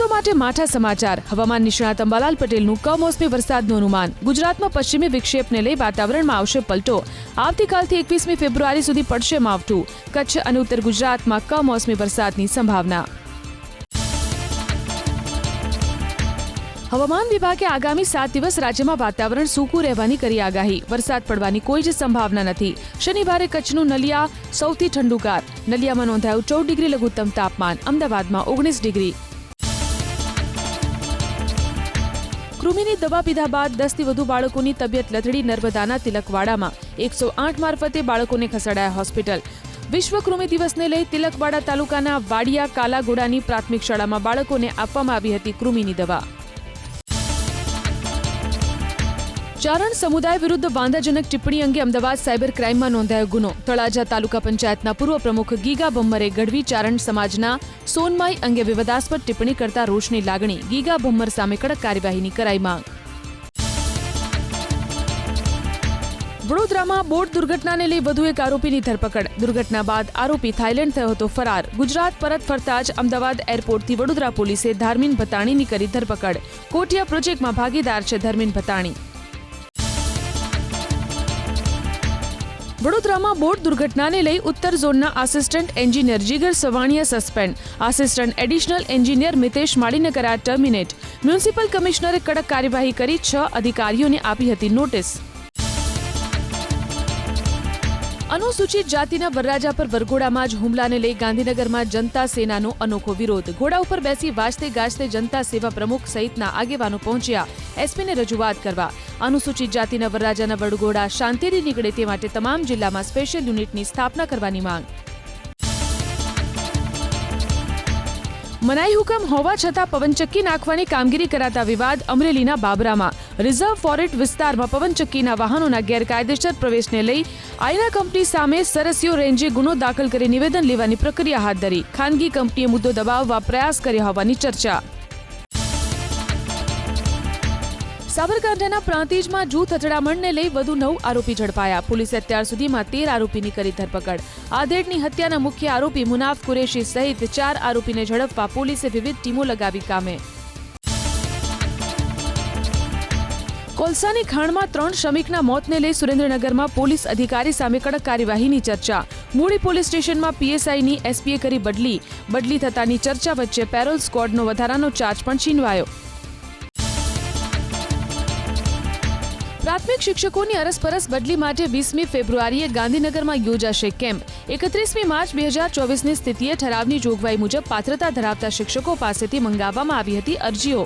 ખેડૂતો માટે માઠા સમાચાર. હવામાન નિષ્ણાત અંબાલાલ પટેલનું કમોસમી વરસાદનું અનુમાન. ગુજરાતમાં પશ્ચિમી વિક્ષેપને લઈ વાતાવરણમાં આવશે પલટો. આવતીકાલથી એકવીસમી ફેબ્રુઆરી સુધી પડશે માવઠું. કચ્છ અને ઉત્તર ગુજરાતમાં કમોસમી વરસાદની સંભાવના. હવામાન વિભાગે આગામી સાત દિવસ રાજ્યમાં વાતાવરણ સૂકું રહેવાની કરી આગાહી. વરસાદ પડવાની કોઈ જ સંભાવના નથી. શનિવારે કચ્છનું નલિયા સૌથી ઠંડુગાર. નલિયામાં નોંધાયું ચૌદ ડિગ્રી લઘુત્તમ તાપમાન. અમદાવાદમાં ઓગણીસ ડિગ્રી. કૃમિની દવા પીધા બાદ દસથી વધુ બાળકોની તબિયત લથડી નર્મદાના તિલકવાડામાં. એકસો આઠ મારફતે બાળકોને ખસેડાયા હોસ્પિટલ. વિશ્વ કૃમિ દિવસને લઈ તિલકવાડા તાલુકાના વાડિયા કાલાગોડાની પ્રાથમિક શાળામાં બાળકોને આપવામાં આવી હતી કૃમિની દવા. ચારણ સમુદાય વિરુદ્ધ વાંધાજનક ટિપ્પણી અંગે અમદાવાદ સાયબર ક્રાઇમમાં નોંધાયો ગુનો. તળાજા તાલુકા પંચાયતના પૂર્વ પ્રમુખ ગીગા ભમ્મરે ગઢવી ચારણ સમાજના સોનમાઈ અંગે વિવાદાસ્પદ ટિપ્પણી કરતા રોષની લાગણી. ગીગા ભમ્મર સામે કડક કાર્યવાહીની કરાઈ માંગ. વડોદરામાં બોટ દુર્ઘટનાને લઈ વધુ એક આરોપીની ધરપકડ. દુર્ઘટના બાદ આરોપી થાઇલેન્ડ થયો હતો ફરાર. ગુજરાત પરત ફરતા જ અમદાવાદ એરપોર્ટથી વડોદરા પોલીસે ધાર્મિન ભતાણીની કરી ધરપકડ. કોટિયા પ્રોજેક્ટમાં ભાગીદાર છે ધર્મિન ભતાણી. વડોદરામાં બોટ દુર્ઘટનાને લઈ ઉત્તર ઝોનના assistant engineer Jigar Savaniya suspend. Assistant additional engineer Mitesh માળીને કરાયા ટર્મિનેટ. મ્યુનિસિપલ કમિશનરે કડક કાર્યવાહી કરી છ અધિકારીઓને આપી હતી નોટિસ. અનુસૂચિત જાતિના વરરાજા પર વરઘોડામાં જ હુમલાને લઈ ગાંધીનગરમાં જનતા સેનાનો અનોખો વિરોધ. ઘોડા ઉપર બેસી વાજતે ગાજતે જનતા સેવા પ્રમુખ સહિતના આગેવાનો પહોંચ્યા. એસપીને રજૂઆત કરવા. અનુસૂચિત જાતિના વરરાજાના વરઘોડા શાંતિથી નીકળે તે માટે તમામ જિલ્લામાં સ્પેશિયલ યુનિટની સ્થાપના કરવાની માંગ. મનાઈ હુકમ હોવા છતાં પવનચક્કી નાખવાની કામગીરી કરાતા વિવાદ અમરેલીના બાબરામાં. રિઝર્વ ફોરેટ વિસ્તારમાં પવનચક્કીના વાહનોના ગેરકાયદેસર પ્રવેશને લઈ આયના કંપની સામે સરસીઓ રેન્જે ગુનો દાખલ કરી નિવેદન લેવાની પ્રક્રિયા હાથ ધરી. ખાનગી કંપનીએ મુદ્દો દબાવવા પ્રયાસ કર્યા હોવાની ચર્ચા. સાબરકાંઠાના પ્રાંતિજમાં જૂથ અથડામણને લઈ વધુ નવ આરોપી ઝડપાયા. પોલીસે અત્યાર સુધીમાં તેર આરોપીની કરી ધરપકડ. આધેડની હત્યાના મુખ્ય આરોપી મુનાફ કુરેશી સહિત ચાર આરોપીને ઝડપવા પોલીસે વિવિધ ટીમો લગાવી કામે. કોલસાની ખાણમાં ત્રણ શ્રમિકના મોતને લઈ સુરેન્દ્રનગરમાં પોલીસ અધિકારી સામે કડક કાર્યવાહીની ચર્ચા. મૂળી પોલીસ સ્ટેશનમાં પીએસઆઈની એસપીએ કરી બદલી. બદલી થતાની ચર્ચા વચ્ચે પેરોલ સ્કોડનો વધારાનો ચાર્જ પણ છીનવાયો. પ્રાથમિક શિક્ષકોની અરસપરસ બદલી માટે વીસમી ફેબ્રુઆરીએ ગાંધીનગરમાં યોજાશે કેમ્પ. એકત્રીસમી માર્ચ બે હજાર ચોવીસની સ્થિતિએ ઠરાવની જોગવાઈ મુજબ પાત્રતા ધરાવતા શિક્ષકો પાસેથી મંગાવવામાં આવી હતી અરજીઓ.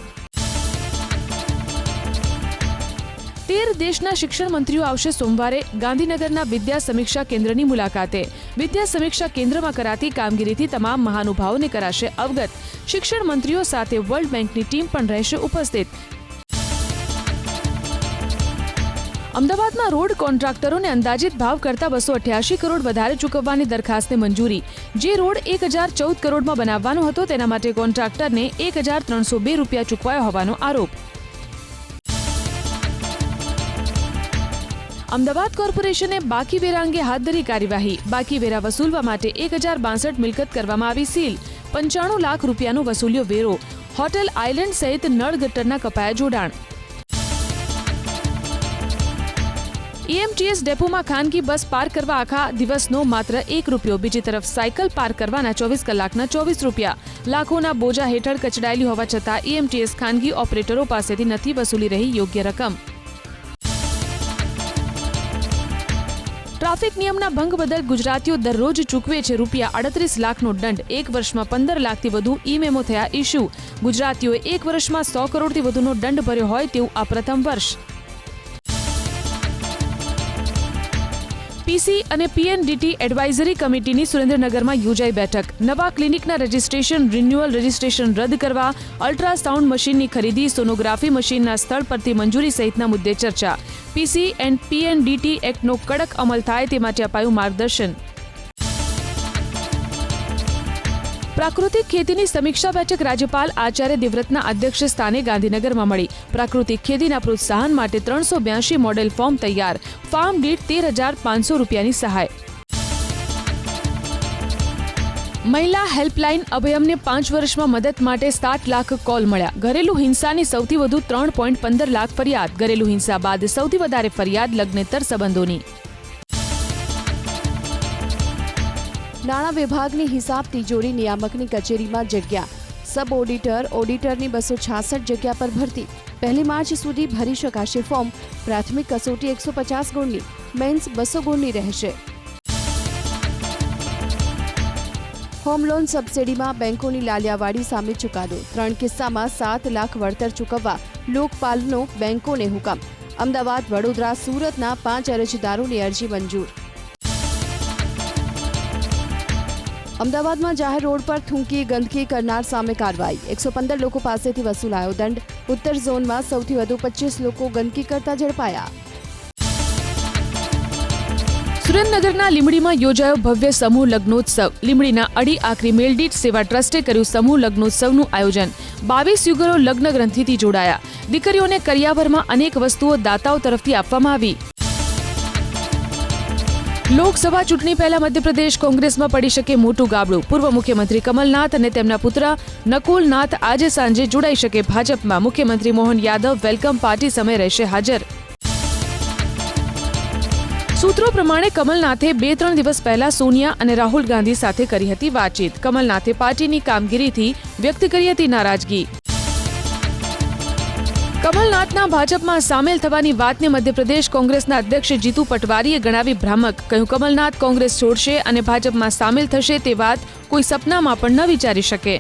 તેર દેશના શિક્ષણ મંત્રીઓ આવશે સોમવારે ગાંધીનગરના વિદ્યા સમીક્ષા કેન્દ્રની મુલાકાતે. વિદ્યા સમીક્ષા કેન્દ્રમાં કરાતી કામગીરીથી તમામ મહાનુભાવોને કરાશે અવગત. શિક્ષણ મંત્રીઓ સાથે વર્લ્ડ બેંકની ટીમ પણ રહેશે ઉપસ્થિત. અમદાવાદમાં રોડ કોન્ટ્રાક્ટરોને અંદાજિત ભાવ કરતા બસો અઠ્યાસી કરોડ વધારે ચૂકવવાની દરખાસ્તને મંજૂરી. જે રોડ એક હજાર ચૌદ કરોડમાં બનાવવાનો હતો, તેના માટે કોન્ટ્રાક્ટરને એક હજાર ત્રણસો બે રૂપિયા ચૂકવાયો હોવાનો આરોપ. અમદાવાદ કોર્પોરેશને બાકી વેરા અંગે હાથ ધરી કાર્યવાહી. બાકી વેરા વસૂલવા માટે એક હજાર બાસઠ મિલકત કરવામાં આવી સીલ. પંચાણું લાખ રૂપિયાનો વસૂલ્યો વેરો. હોટેલ આઇલેન્ડ સહિત નળ ગટરના કપાયા જોડાણ. ઈએમટીએસ ડેપોમાં ખાનગી બસ પાર્ક કરવા આખા દિવસનો માત્ર એક રૂપિયો. બીજી તરફ સાયકલ પાર્ક કરવાના ચોવીસ કલાકના ચોવીસ રૂપિયા. લાખોના બોજા હેઠળ કચડાયેલી હોવા છતાં ઈએમટીએસ ખાનગી ઓપરેટરો પાસેથી નથી વસૂલી રહી યોગ્ય રકમ. ટ્રાફિક નિયમના ભંગ બદલ ગુજરાતીઓ દરરોજ ચૂકવે છે રૂપિયા અડત્રીસ લાખનો દંડ. એક વર્ષમાં પંદર લાખથી વધુ ઈ મેમો થયા ઇસ્યુ ગુજરાતીઓએ એક વર્ષમાં સો કરોડથી વધુનો દંડ ભર્યો હોય તેવું આ પ્રથમ વર્ષ. પીસી અને પીએનડીટી એડવાઇઝરી કમિટીની સુરેન્દ્રનગરમાં યોજાઈ બેઠક. નવા ક્લિનિકના રજિસ્ટ્રેશન, રિન્યુઅલ રજિસ્ટ્રેશન રદ કરવા, અલ્ટ્રાસાઉન્ડ મશીનની ખરીદી, સોનોગ્રાફી મશીનના સ્થળ પરથી મંજૂરી સહિતના મુદ્દે ચર્ચા. પીસી એન્ડ પીએનડીટી એક્ટનો કડક અમલ થાય તે માટે અપાયું માર્ગદર્શન. પ્રાકૃતિક ખેતીની સમીક્ષા બેઠક રાજ્યપાલ આચાર્ય દેવવ્રતના અધ્યક્ષ સ્થાને ગાંધીનગરમાં મળી. પ્રાકૃતિક ખેતીના પ્રોત્સાહન માટે ત્રણસો બ્યાસી મોડેલ ફોર્મ તૈયાર. ફાર્મ દીઠ તેર હજાર પાંચસો રૂપિયાની સહાય. મહિલા હેલ્પલાઇન અભયમને પાંચ વર્ષમાં મદદ માટે સાત લાખ કોલ મળ્યા. ઘરેલું હિંસાની સૌથી વધુ ત્રણ પોઈન્ટ પંદર લાખ ફરિયાદ. ઘરેલું હિંસા બાદ સૌથી વધારે ફરિયાદ, લગ્નેતર સંબંધોની. નાણાં વિભાગની હિસાબ તિજોરી નિયામકની કચેરીમાં જગ્યા. સબ ઓડિટર ઓડિટરની બસો છાસઠ જગ્યા પર ભરતી. પહેલી માર્ચ સુધી ભરી શકાશે ફોર્મ. પ્રાથમિક કસોટી એકસો પચાસ ગુણની. મેન્સ બસો ગુણની રહેશે. હોમ લોન સબસિડીમાં બેંકોની લાલિયાવાડી સામે ચુકાદો. ત્રણ કિસ્સામાં સાત લાખ વળતર ચૂકવવા લોકપાલનો બેંકોને હુકમ. અમદાવાદ, વડોદરા, સુરતના પાંચ અરજદારોની અરજી મંજૂર. અમદાવાદમાં જાહેર રોડ પર થૂંકી ગંદકી કરનાર સામે કાર્યવાહી. એકસો પંદર લોકો પાસેથી વસૂલાયો દંડ. ઉત્તર ઝોનમાં સૌથી વધુ પચીસ લોકો ગંદકી કરતા ઝડપાયા. સુરેન્દ્રનગરના લીંબડીમાં યોજાયો ભવ્ય સમૂહ લગ્નોત્સવ. લીંબડીના અડી આખરી મેલડીટ સેવા ટ્રસ્ટે કર્યું સમૂહ લગ્નોત્સવનું આયોજન. બાવીસ યુગલો લગ્ન ગ્રંથિથી જોડાયા. દીકરીઓને કરિયાભરમાં અનેક વસ્તુઓ દાતાઓ તરફથી આપવામાં આવી. લોકસભા ચૂંટણી પહેલા મધ્યપ્રદેશ કોંગ્રેસમાં પડી શકે મોટું ગાબડું. પૂર્વ મુખ્યમંત્રી કમલનાથ અને તેમના પુત્ર નકુલનાથ આજે સાંજે જોડાઈ શકે ભાજપમાં. મુખ્યમંત્રી મોહન યાદવ વેલકમ પાર્ટી સમય રહેશે હાજર. સૂત્રો પ્રમાણે કમલનાથે બે ત્રણ દિવસ પહેલા સોનિયા અને રાહુલ ગાંધી સાથે કરી હતી વાતચીત. કમલનાથે પાર્ટીની કામગીરીથી વ્યક્ત કરી હતી નારાજગી. કમલનાથના ભાજપમાં સામેલ થવાની વાતને મધ્યપ્રદેશ કોંગ્રેસના અધ્યક્ષ જીતુ પટવારીએ ગણાવી ભ્રામક. કહ્યું, કમલનાથ કોંગ્રેસ છોડશે અને ભાજપમાં સામેલ થશે તે વાત કોઈ સપનામાં પણ ન વિચારી શકે.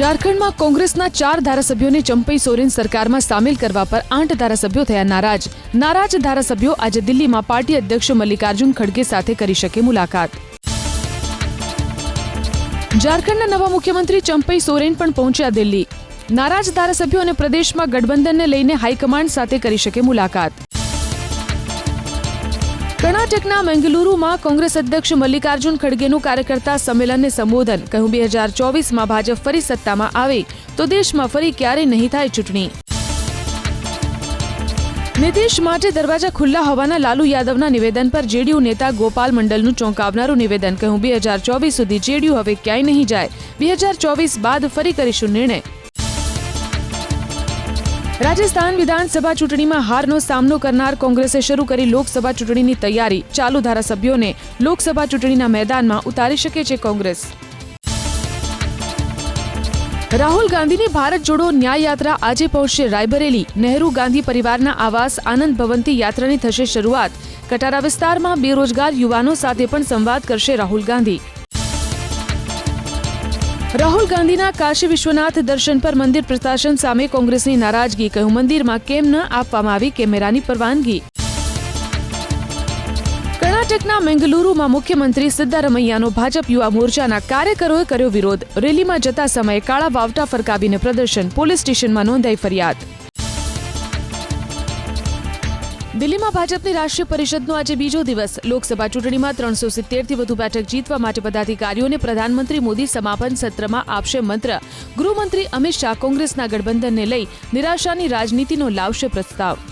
ઝારખંડમાં કોંગ્રેસના ચાર ધારાસભ્યોને ચંપઈ સોરેન સરકારમાં સામેલ કરવા પર આઠ ધારાસભ્યો થયા નારાજ. નારાજ ધારાસભ્યો આજે દિલ્હીમાં પાર્ટી અધ્યક્ષ મલ્લિકાર્જુન ખડગે સાથે કરી શકે મુલાકાત. ઝારખંડના નવા મુખ્યમંત્રી ચંપઈ સોરેન પણ પહોંચ્યા દિલ્હી. નારાજ ધારાસભ્યો અને પ્રદેશમાં ગઠબંધનને લઈને હાઈકમાન્ડ સાથે કરી શકે મુલાકાત. કર્ણાટકના મેંગલુરુમાં કોંગ્રેસ અધ્યક્ષ મલ્લિકાર્જુન ખડગેનું કાર્યકર્તા સંમેલનને સંબોધન. કહ્યું, બે હજાર ચોવીસમાં ભાજપ ફરી સત્તામાં આવે, તો દેશમાં ફરી ક્યારેય નહીં થાય ચૂંટણી? નીતિશ માટે દરવાજા ખુલ્લા હોવાના લાલુ યાદવના નિવેદન પર જેડીયુ નેતા ગોપાલ મંડલનું ચોંકાવનારું નિવેદન. કહ્યું, બે હજાર ચોવીસ સુધી જેડીયુ હવે ક્યાંય નહીં જાય. બે હજાર ચોવીસ બાદ ફરી કરીશું નિર્ણય. રાજસ્થાન વિધાનસભા ચૂંટણીમાં હારનો સામનો કરનાર કોંગ્રેસે શરૂ કરી લોકસભા ચૂંટણીની તૈયારી. ચાલુ ધારાસભ્યોને લોકસભા ચૂંટણીના મેદાનમાં ઉતારી શકે છે કોંગ્રેસ. રાહુલ ગાંધીની ભારત જોડો ન્યાય યાત્રા આજે પહોંચશે રાયબરેલી. નહેરુ ગાંધી પરિવારના આવાસ, આનંદ ભવનથી યાત્રાની થશે શરૂઆત. કટારા વિસ્તારમાં બેરોજગાર યુવાનો સાથે પણ સંવાદ કરશે રાહુલ ગાંધી. રાહુલ ગાંધીના કાશી વિશ્વનાથ દર્શન પર મંદિર પ્રશાસન સામે કોંગ્રેસની નારાજગી, કહ્યું મંદિરમાં કેમ ન આપવામાં આવી કેમેરાની પરવાનગી. કર્ણાટકના મેંગલુરુમાં મુખ્યમંત્રી સિદ્ધારમૈયાનો ભાજપ યુવા મોરચાના કાર્યકરોએ કર્યો વિરોધ. રેલીમાં જતા સમયે કાળા વાવટા ફરકાવીને પ્રદર્શન, પોલીસ સ્ટેશનમાં નોંધાઈ ફરિયાદ. દિલ્હીમાં ભાજપની રાષ્ટ્રીય પરિષદનો આજે બીજો દિવસ. લોકસભા ચૂંટણીમાં ત્રણસો સિત્તેરથી વધુ બેઠક જીતવા માટે પદાધિકારીઓને પ્રધાનમંત્રી મોદી સમાપન સત્રમાં આપશે મંત્ર. ગૃહમંત્રી અમિત શાહ કોંગ્રેસના ગઠબંધનને લઈ નિરાશાની રાજનીતિનો લાવશે પ્રસ્તાવ.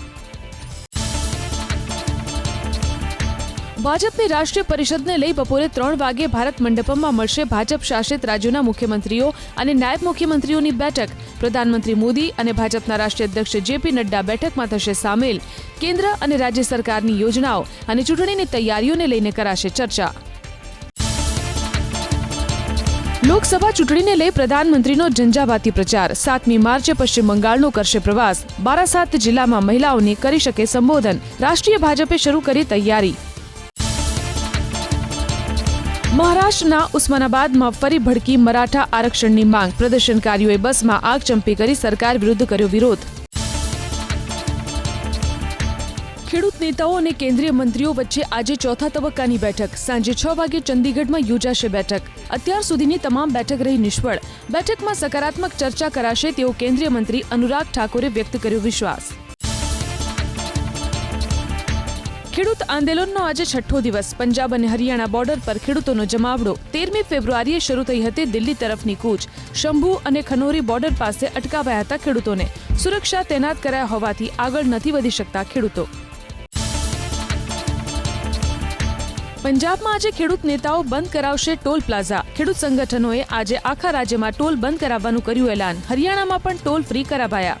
ભાજપની રાષ્ટ્રીય પરિષદને લઈ બપોરે ત્રણ વાગે ભારત મંડપમમાં મળશે ભાજપ શાસિત રાજ્યોના મુખ્યમંત્રીઓ અને નાયબ મુખ્યમંત્રીઓની બેઠક. પ્રધાનમંત્રી મોદી અને ભાજપના રાષ્ટ્રીય અધ્યક્ષ જેપી નડ્ડા બેઠકમાં થશે સામેલ. કેન્દ્ર અને રાજ્ય સરકારની યોજનાઓ અને ચૂંટણીની તૈયારીઓને લઈને કરાશે ચર્ચા. લોકસભા ચૂંટણીને લઈ પ્રધાનમંત્રીનો ઝંઝાવાતી પ્રચાર. સાતમી માર્ચે પશ્ચિમ બંગાળનો કરશે પ્રવાસ. બારાસાત જિલ્લામાં મહિલાઓને કરી શકે સંબોધન. રાષ્ટ્રીય ભાજપે શરૂ કરી તૈયારી. મહારાષ્ટ્રના ઉસ્માનાબાદમાં ફરી ભડકી મરાઠા આરક્ષણની માંગ. પ્રદર્શનકારીઓએ બસમાં આગ ચંપી કરી સરકાર વિરુદ્ધ કર્યો વિરોધ. ખેડૂત નેતાઓ અને કેન્દ્રીય મંત્રીઓ વચ્ચે આજે ચોથા તબક્કાની બેઠક. સાંજે છ વાગે ચંદીગઢમાં યોજાશે બેઠક. અત્યાર સુધીની તમામ બેઠક રહી નિષ્ફળ. બેઠકમાં સકારાત્મક ચર્ચા કરાશે તેવો કેન્દ્રીય મંત્રી અનુરાગ ઠાકોરે વ્યક્ત કર્યો વિશ્વાસ. ખેડૂત આંદોલનનો આજે છઠ્ઠો દિવસ. પંજાબ અને હરિયાણા બોર્ડર પર ખેડૂતોનો જમાવડો. તેરમી ફેબ્રુઆરીએ શરૂ થઈ હતી દિલ્હી તરફની કૂચ. શંભુ અને ખનોરી બોર્ડર પાસે અટકાવાયા હતા ખેડૂતોને. સુરક્ષા તૈનાત કરાયા હોવાથી આગળ નથી વધી શકતા ખેડૂતો. પંજાબમાં આજે ખેડૂત નેતાઓ બંધ કરાવશે ટોલ પ્લાઝા. ખેડૂત સંગઠનોએ આજે આખા રાજ્યમાં ટોલ બંધ કરાવવાનું કર્યું એલાન. હરિયાણામાં પણ ટોલ ફ્રી કરાવાયા.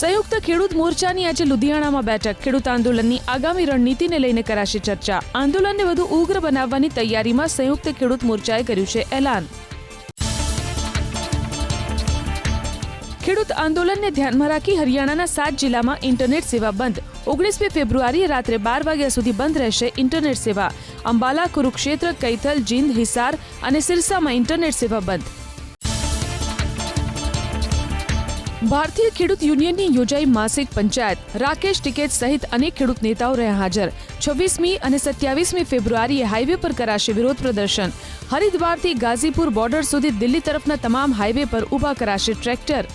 સંયુક્ત ખેડૂત મોરચાની આજે લુધિયાણામાં બેઠક. ખેડૂત આંદોલનની આગામી રણનીતિને લઈને કરાશે ચર્ચા. આંદોલનને વધુ ઉગ્ર બનાવવાની તૈયારીમાં સંયુક્ત ખેડૂત મોરચાએ કર્યું છે એલાન. ખેડૂત આંદોલનને ધ્યાનમાં રાખી હરિયાણાના સાત જિલ્લામાં ઇન્ટરનેટ સેવા બંધ. ઓગણીસમી ફેબ્રુઆરીએ રાત્રે બાર વાગ્યા સુધી બંધ રહેશે ઇન્ટરનેટ સેવા. અંબાલા, કુરુક્ષેત્ર, કૈથલ, જીંદ, હિસાર અને સિરસામાં ઇન્ટરનેટ સેવા બંધ. ભારતીય ખેડૂત યુનિયનની યોજાઈ માસિક પંચાયત રાકેશ ટિકેત સહિત અનેક ખેડૂત નેતાઓ રહ્યા હાજર. છવ્વીસમી અને સત્યાવીસમી ફેબ્રુઆરીએ હાઈવે પર કરાશે વિરોધ પ્રદર્શન. હરિદ્વારથી ગાઝીપુર બોર્ડર સુધી દિલ્હી તરફના તમામ હાઈવે પર ઊભા કરાશે ટ્રેક્ટર.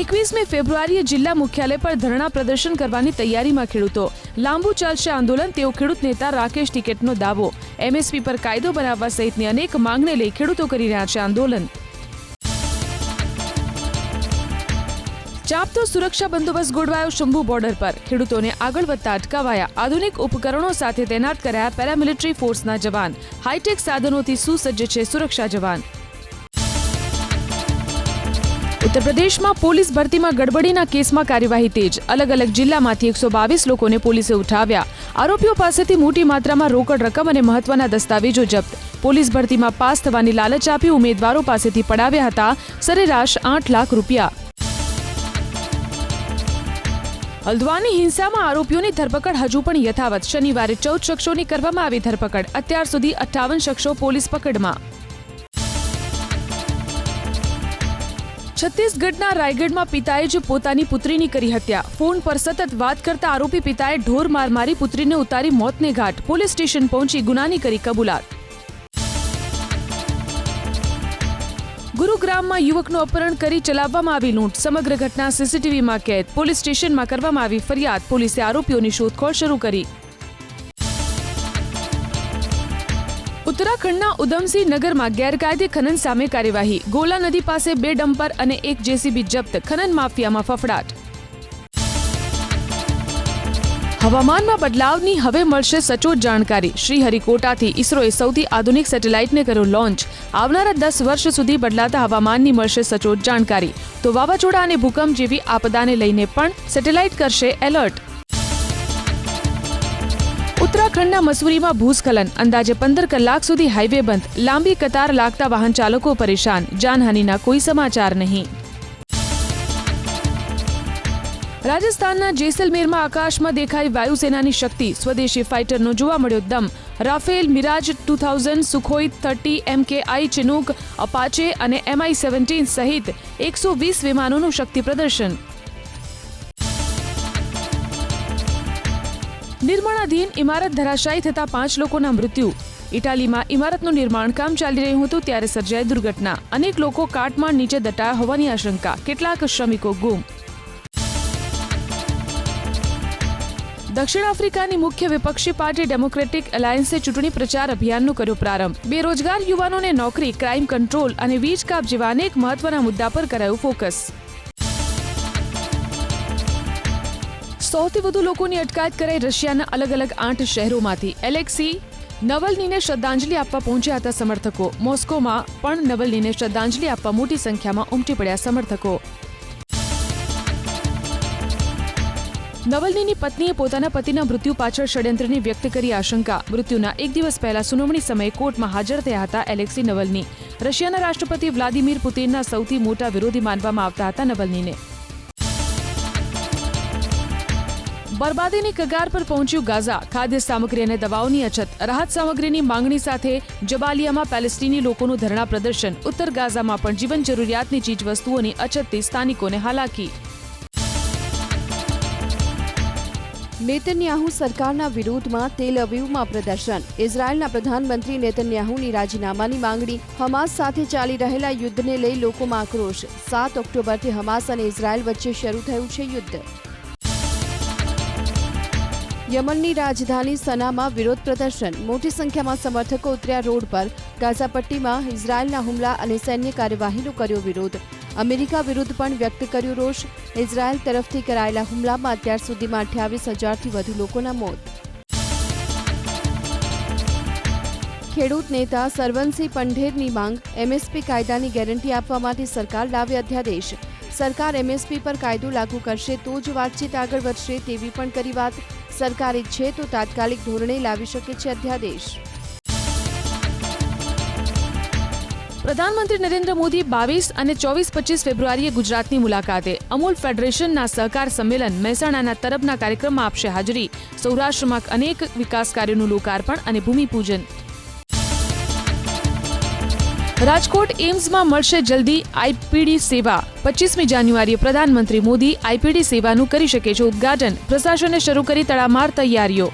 એકવીસમી ફેબ્રુઆરીએ જિલ્લા મુખ્યાલય પર ધરણા પ્રદર્શન કરવાની તૈયારીમાં ખેડૂતો. લાંબુ ચાલશે આંદોલન, તેઓ ખેડૂત નેતા રાકેશ ટિકેટનો દાવો. એમએસપી પર કાયદો બનાવવા સહિતની અનેક માંગને લઈ ખેડૂતો કરી રહ્યા છે આંદોલન. ચાપતો સુરક્ષા બંદોબસ્ત ગોઠવાયો શંભુ બોર્ડર પર. ખેડૂતોને આગળ વધતા અટકાવાયા આધુનિક ઉપકરણો સાથે તૈનાત કરાયા પેરામિલિટરી ફોર્સના જવાન. હાઈટેક સાધનોથી સુસજ્જ છે સુરક્ષા જવાન. ઉત્તર પ્રદેશમાં પોલીસ ભરતીમાં ગડબડીના કેસમાં કાર્યવાહી તેજ. અલગ અલગ જિલ્લામાંથી એકસો બાવીસ લોકોને પોલીસે ઉઠાવ્યા. આરોપીઓ પાસેથી મોટી માત્રામાં રોકડ રકમ અને મહત્વના દસ્તાવેજો જપ્ત. પોલીસ ભરતીમાં પાસ થવાની લાલચ આપી ઉમેદવારો પાસેથી પડાવ્યા હતા. સરેરાશ આઠ લાખ રૂપિયા. હલ્દ્વાની હિંસામાં આરોપીઓની ધરપકડ હજુ પણ યથાવત. શનિવારે ચૌદ શખ્સોની કરવામાં આવી ધરપકડ. અત્યાર સુધી અઠ્ઠાવન શખ્સો પોલીસ પકડમાં. છત્તીસગઢના રાયગઢમાં પિતાએ જ પોતાની પુત્રીની કરી હત્યા. ફોન પર સતત વાત કરતા આરોપી પિતાએ ઢોર માર મારી પુત્રીને ઉતારી મોતને ઘાટ. પોલીસ સ્ટેશન પહોંચી ગુનાની કરી કબૂલાત. ગુરુગ્રામમાં યુવકનું અપહરણ કરી ચલાવવામાં આવી લૂંટ. સમગ્ર ઘટના સીસીટીવીમાં કેદ. પોલીસ સ્ટેશનમાં કરવામાં આવી ફરિયાદ. પોલીસે આરોપીઓની શોધખોળ શરૂ કરી. ઉત્તરાખંડના ઉધમસિંહ નગરમાં ગેરકાયદે ખનન સામે કાર્યવાહી. ગોલા નદી પાસે બે ડમ્પર અને એક જેસીબી જપ્ત. ખનન માફિયામાં ફફડાટ. હવામાનમાં બદલાવની હવે મળશે સચોટ જાણકારી. શ્રીહરિકોટાથી ઇસરોએ સૌથી આધુનિક સેટેલાઇટને કર્યો લોન્ચ. આવનારા દસ વર્ષ સુધી બદલાતા હવામાનની મળશે સચોટ જાણકારી. તો વાવાઝોડા અને ભૂકંપ જેવી આપદાને લઈને પણ સેટેલાઇટ કરશે એલર્ટ. ઉત્તરાખંડના મસૂરીમાં ભૂસ્ખલન. અંદાજે પંદર કલાક સુધી હાઈવે બંધ. લાંબી કતાર લાગતા વાહન ચાલકો પરેશાન. જાનહાનિના કોઈ સમાચાર નહીં. રાજસ્થાનના જેસલમેરમાં આકાશમાં દેખાઈ વાયુસેનાની શક્તિ. સ્વદેશી ફાઇટરનો જોવા મળ્યો દમ. Rafale Mirage two thousand, Sukhoi thirty MKI Chinook, Apache અને એમઆઈ સેવન્ટીન સહિત એકસો વીસ વિમાનોનું શક્તિ પ્રદર્શન. નિર્માણાધીન ઇમારત ધરાશાયી થતા પાંચ લોકોના મૃત્યુ. ઇટાલીમાં ઇમારતનું નિર્માણ કામ ચાલી રહ્યું હતું ત્યારે સર્જાઈ દુર્ઘટના. અનેક લોકો કાટમાળ નીચે દટાયા હોવાની આશંકા. કેટલાક શ્રમિકો ગુમ. દક્ષિણ આફ્રિકાની મુખ્ય વિપક્ષી પાર્ટી ડેમોક્રેટિક એલાયન્સે ચૂંટણી પ્રચાર અભિયાનનો કર્યો પ્રારંભ. બેરોજગાર યુવાનોને નોકરી ક્રાઇમ કંટ્રોલ અને વીજ કાપ જેવા અનેક મહત્વના મુદ્દા પર કરાયું ફોકસ સૌથી વધુ લોકોની અટકાયત કરાઈ રશિયાના અલગ અલગ આઠ શહેરોમાંથી. એલેક્સી, નવલનીને શ્રદ્ધાંજલિ આપવા પહોંચ્યા હતા સમર્થકો. મોસ્કોમાં પણ નવલનીને શ્રદ્ધાંજલિ આપવા મોટી સંખ્યામાં ઉમટી પડ્યા સમર્થકો. નવલનીની પત્નીએ પોતાના પતિના મૃત્યુ પાછળ ષડયંત્રની વ્યક્ત કરી આશંકા. મૃત્યુના એક દિવસ પહેલા સુનાવણી સમયે કોર્ટમાં હાજર થયા હતા એલેક્સી નવલની. રશિયાના રાષ્ટ્રપતિ વ્લાદિમીર પુતિનના સૌથી મોટા વિરોધી માનવામાં આવતા હતા નવલનીને. બરબાદીની કગાર પર પહોંચ્યું ગાઝા. ખાદ્ય સામગ્રી અને દવાઓની અછત. રાહત સામગ્રીની માંગણી સાથે જબાલિયામાં પેલેસ્ટીની લોકોનું ધરણા પ્રદર્શન. ઉત્તર ગાઝામાં પણ જીવન જરૂરિયાતની ચીજવસ્તુઓની અછતથી સ્થાનિકોને હાલાકી. નેતન્યાહુ સરકારના વિરોધમાં તેલ અવીવમાં પ્રદર્શન. ઇઝરાયેલના પ્રધાનમંત્રી નેતન્યાહુની રાજીનામાની માંગણી હમાસ સાથે ચાલી રહેલા યુદ્ધને લઈ લોકોમાં આક્રોશ. સાત ઓક્ટોબરથી હમાસ અને ઇઝરાયેલ વચ્ચે શરૂ થયું છે યુદ્ધ. યમનની રાજધાની સનામાં વિરોધ પ્રદર્શન. મોટી સંખ્યામાં સમર્થકો ઉતર્યા રોડ પર. ગાઝાપટ્ટીમાં ઇઝરાયેલના હુમલા અને સૈન્ય કાર્યવાહીનો કર્યો વિરોધ. અમેરિકા વિરુદ્ધ પણ વ્યક્ત કર્યો રોષ. ઇઝરાયલ તરફથી કરાયેલા હુમલામાં અત્યાર સુધીમાં અઠ્યાવીસ હજારથી વધુ લોકોના મોત. ખેડૂત નેતા સરવનસિંહ પંઢેરની માંગ એમએસપી કાયદાની ગેરંટી આપવા માટે સરકાર લાવે અધ્યાદેશ. સરકાર એમએસપી પર કાયદો લાગુ કરશે તો જ વાતચીત આગળ વધશે તેવી પણ કરી વાત. સરકાર ઈચ્છે તો તાત્કાલિક ધોરણે લાવી શકે છે અધ્યાદેશ. પ્રધાનમંત્રી નરેન્દ્ર મોદી બાવીસ અને ચોવીસ પચીસ ફેબ્રુઆરીએ ગુજરાતની મુલાકાતે અમૂલ ફેડરેશનના સહકાર સંમેલન મહેસાણાના તરફના કાર્યક્રમમાં આપશે હાજરી. સૌરાષ્ટ્રમાં અનેક વિકાસ કાર્યોનું લોકાર્પણ અને ભૂમિપૂજન. રાજકોટ એમ્સમાં મળશે જલ્દી આઈપીડી સેવા. પચીસમી જાન્યુઆરીએ પ્રધાનમંત્રી મોદી આઈપીડી સેવાનું કરી શકે છે ઉદ્ઘાટન. પ્રશાસને શરૂ કરી તડામાર તૈયારીઓ.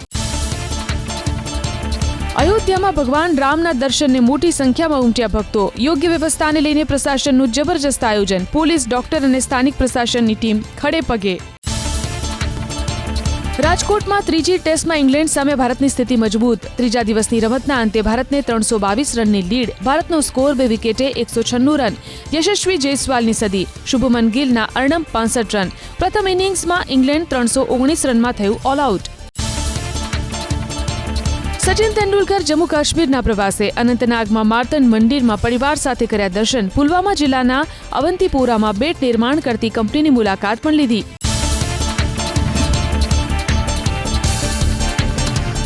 અયોધ્યામાં ભગવાન રામના દર્શનને મોટી સંખ્યામાં ઉમટ્યા ભક્તો. યોગ્ય વ્યવસ્થાને લઈને પ્રશાસનનું જબરજસ્ત આયોજન. પોલીસ, ડોક્ટર અને સ્થાનિક પ્રશાસનની ટીમ ખડે પગે. રાજકોટમાં ત્રીજી ટેસ્ટમાં ઇંગ્લેન્ડ સામે ભારતની સ્થિતિ મજબૂત. ત્રીજા દિવસની રમતના અંતે ભારતને ત્રણસો બાવીસ રનની લીડ. ભારતનો સ્કોર બે વિકેટે એકસો છન્નું રન. યશસ્વી જયસ્વાલની સદી. શુભમન ગિલના અર્ણમ પાસઠ રન. પ્રથમ ઇનિંગ્સમાં ઇંગ્લેન્ડ ત્રણસો ઓગણીસ રનમાં થયું ઓલ આઉટ. સચિન તેંડુલકર જમ્મુ કાશ્મીરના પ્રવાસે અનંતનાગમાં માર્તન મંદિરમાં પરિવાર સાથે કર્યા દર્શન. પુલવામા જિલ્લાના અવંતીપોરામાં બેટ નિર્માણ કરતી કંપનીની મુલાકાત પણ લીધી.